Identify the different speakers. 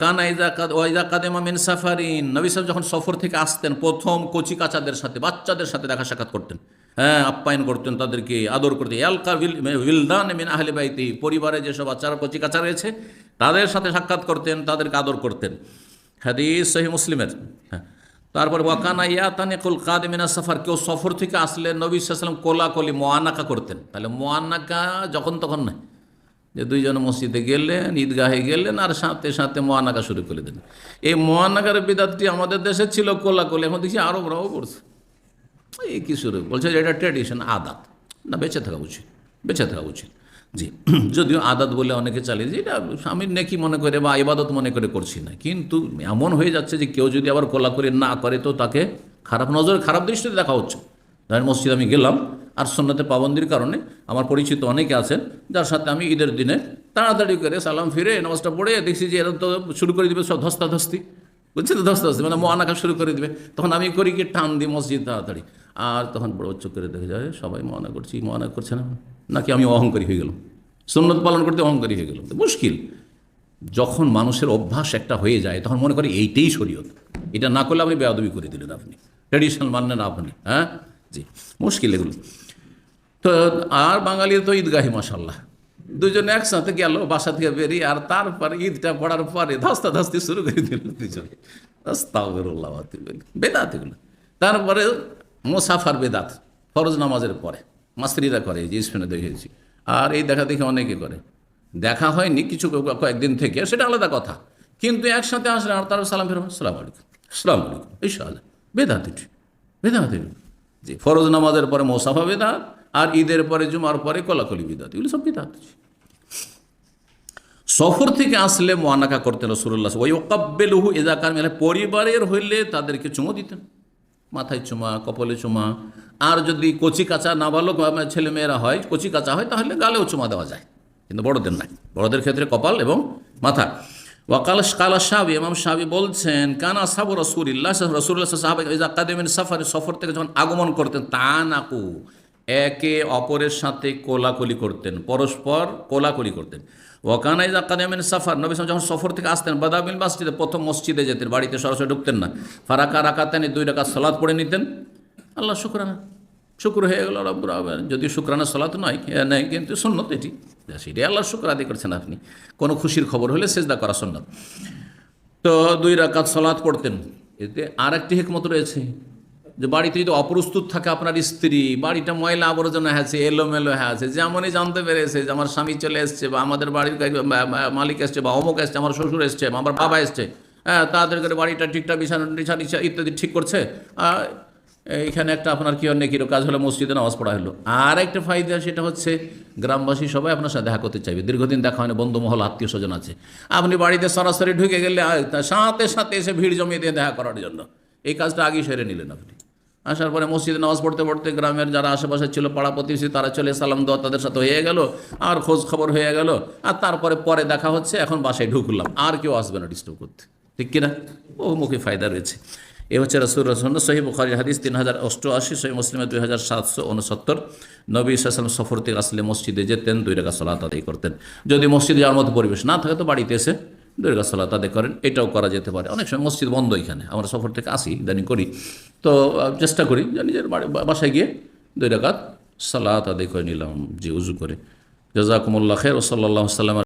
Speaker 1: কানা ইজা ওয়াইজা কাদেমা মিন সাফারিন। যখন সফর থেকে আসতেন, প্রথম কচি কাচাদের সাথে, বাচ্চাদের সাথে দেখা সাক্ষাৎ করতেন। হ্যাঁ আপ্যায়ন করতেন তাদেরকে, আদর করতেন। এলকা উইলদান মিন আহলে পরিবারে যেসব বাচ্চারা কচি কাচা রয়েছে, তাদের সাথে সাক্ষাৎ করতেন, তাদেরকে আদর করতেন। হাদিস সহি মুসলিমের। হ্যাঁ। তারপর ওয়াকানা ইয়াতানিকুল কাদিমিনা সফর, কেউ সফর থেকে আসলে নবী সাল্লাম কোলাকলি মোয়ানাকা করতেন। তাহলে মোয়ানাকা যখন তখন নয়। যে দুইজন মসজিদে গেলেন, ঈদগাহে গেলেন আর সাথে সাথে মোয়ানাকা শুরু করে দিলেন। এই মোয়ানাকার বিদাতটি আমাদের দেশে ছিল কোলাকলি, এখন দেখছি আরবরাও করছে। এই কি শুরু? বলছে যে এটা ট্র্যাডিশন আদাত। না, বেঁচে থাকা উচিত, বেঁচে থাকা উচিত। জি, যদিও আদাত বলে অনেকে চালিয়ে যে এটা আমি নেকি মনে করে বা ইবাদত মনে করে করছি না। কিন্তু এমন হয়ে যাচ্ছে যে কেউ যদি আবার কোলাকুলি না করে, তো তাকে খারাপ নজর, খারাপ দৃষ্টিতে দেখা হচ্ছে। ধরেন মসজিদ আমি গেলাম আর সন্ন্যতে পাবন্দির কারণে আমার পরিচিত অনেকে আছেন, যার সাথে আমি ঈদের দিনে তাড়াতাড়ি করে সালাম ফিরে নামাজটা পড়ে দেখছি যে এরা তো শুরু করে দিবে সব ধস্তাধস্তি। বুঝছি তো? ধস্তাধস্তি মানে মোয়ানাকা শুরু করে দিবে। তখন আমি করি কি, টান দিই মসজিদ তাড়াতাড়ি। আর তখন বড় চোখ করে দেখে যায়, সবাই মহানা করছি মহানা করছে না। নাকি আমি অহংকারী হয়ে গেলাম। সুন্নত পালন করতে অহংকারী হয়ে গেলাম। মুশকিল। যখন মানুষের অভ্যাস একটা হয়ে যায়, তখন মনে করে এইটাই শরীয়ত। এটা না করলে আপনি বেয়াদবি করে দিলেন আপনি। ট্র্যাডিশনাল মানলেন আপনি হ্যাঁ? জি, মুশকিল এগুলো। তো আর বাঙালির তো ঈদগাহি মাসাল্লাহ দুজনে একসাথে গেল বাসা থেকে বেরিয়ে, আর তারপরে ঈদটা পড়ার পরে ধস্তা ধস্তি শুরু করে দিল দুজনে বেদাত এগুলো। তারপরে মোসাফার বেদাত, ফরজ নামাজের পরে। মাস্ত্রিরা করে যে স্পেনে দেখেছি আর এই দেখা দেখে অনেকে করে। দেখা হয়নি কিছু কয়েকদিন থেকে, সেটা আলাদা কথা। কিন্তু একসাথে আসলে আর তার সালাম ফেরম সালাম আলাইকুম। সালাম আলাইকুম। এই সাহায্য বেদাত বেদাত জি ফরজ নামাজের পরে মোসাফা বেদাত আর ঈদের পরে জুমার পরে কলাকলি বিদাত, এগুলো সব বিদাত। সফর থেকে আসলে মোয়ানাকা করতেন রসুল্লাহ ওই ওকাব্বেলহু এজাকার মেলে পরিবারের হইলে তাদেরকে চুমো দিতেন। মাথায় চুমা, কপালে চুমা। আর যদি কচি কাঁচা নাবালক ছেলে মেয়েরা হয়, কচি কাঁচা হয়, তাহলে গালেও চুমা দেওয়া যায়। কিন্তু বড়দের নাই। বড়দের ক্ষেত্রে কপাল এবং মাথা। ওয়াকাল কালা সাহাবি ইমাম সাহাবি বলছেন কানা সাবু রসুল্লাহ রসুল্লাহ সাহাবি কাদেমিন সাফারি সফর থেকে যখন আগমন করতেন তা নাকু একে অপরের সাথে কোলাকুলি করতেন, পরস্পর কোলাকুলি করতেন। ওয়াকানা ইজা কাদেমিন সাফার নবী যখন সফর থেকে আসতেন বাদাবিল মসজিদে প্রথম মসজিদে যেতেন, বাড়িতে সরাসরি ঢুকতেন না। ফারাকা রাকাতেন দুই রাকাত সালাদ পড়ে নিতেন। আল্লাহ শুক্রানা। শুক্র হয়ে গেল রব্বুর। যদিও শুক্রানা সলাত নয় নেই, কিন্তু সুন্নত এটি। সেটাই আল্লাহ শুক্র আদি করছেন আপনি। কোনো খুশির খবর হলে সেজদা করা সুন্নত। তো দুই রাকাত সলাৎ পড়তেন। এতে আর একটি হেকমত রয়েছে যে বাড়িতে যদি অপ্রস্তুত থাকে আপনার স্ত্রী, বাড়িটা ময়লা আবর্জনা আছে, এলোমেলো হয়ে আছে, যেমনই জানতে পেরেছে যে আমার স্বামী চলে এসছে বা আমাদের বাড়ির মালিক এসছে বা অমুক এসছে, আমার শ্বশুর এসছে আমার বাবা এসছে হ্যাঁ তাদের করে বাড়িটা ঠিকঠাক বিছানা ইত্যাদি ঠিক করছে আর এইখানে একটা আপনার কি অনেক কিরো কাজ হলো, মসজিদে নামাজ পড়া হলো। আর একটা ফায়দা সেটা হচ্ছে, গ্রামবাসী সবাই আপনার সাথে দেখা করতে চাইবে। দীর্ঘদিন দেখা হয়নি, বন্ধু মহল, আত্মীয় স্বজন আছে। আপনি বাড়িতে সরাসরি ঢুকে গেলে সাথে সাথে এসে ভিড় জমিয়ে দিয়ে দেখা করার জন্য। এই কাজটা আগেই সেরে নিলেন আপনি। আসার পরে মসজিদে নামাজ পড়তে পড়তে গ্রামের যারা আশেপাশে ছিল, পাড়া প্রতিবেশী, তারা চলে সালাম দেওয়া তাদের সাথে হয়ে গেল, আর খোঁজ খবর হয়ে গেল। আর তারপরে পরে দেখা হচ্ছে, এখন বাসায় ঢুকলাম। আর কেউ আসবে না ডিস্টার্ব করতে। ঠিক কিনা? বহুমুখী ফায়দা রয়েছে। এ হচ্ছে রসুল রসুল। সহি বুখারি হাদিস তিন হাজার অষ্টআশি সহি মুসলিমের দুই হাজার সাতশো উনসত্তর নবী সাল্লাম সফর থেকে আসলে মসজিদে যেতেন, দুই রেখা সলাত আদায় করতেন। যদি মসজিদে যাওয়ার মতো পরিবেশ না থাকে তো বাড়িতে এসে দুই রেখা সলাত আদায় করেন। এটাও করা যেতে পারে। অনেক সময় মসজিদ বন্ধ এখানে। আমরা সফর থেকে আসি, ইদানিং করি। তো চেষ্টা করি যে নিজের বাসায় গিয়ে দুই রেখাত সালাত আদায় করে নিলাম যে উজু করে। জাজাকুমুল্লাহ খের ও সাল্লাহ সাল্লাম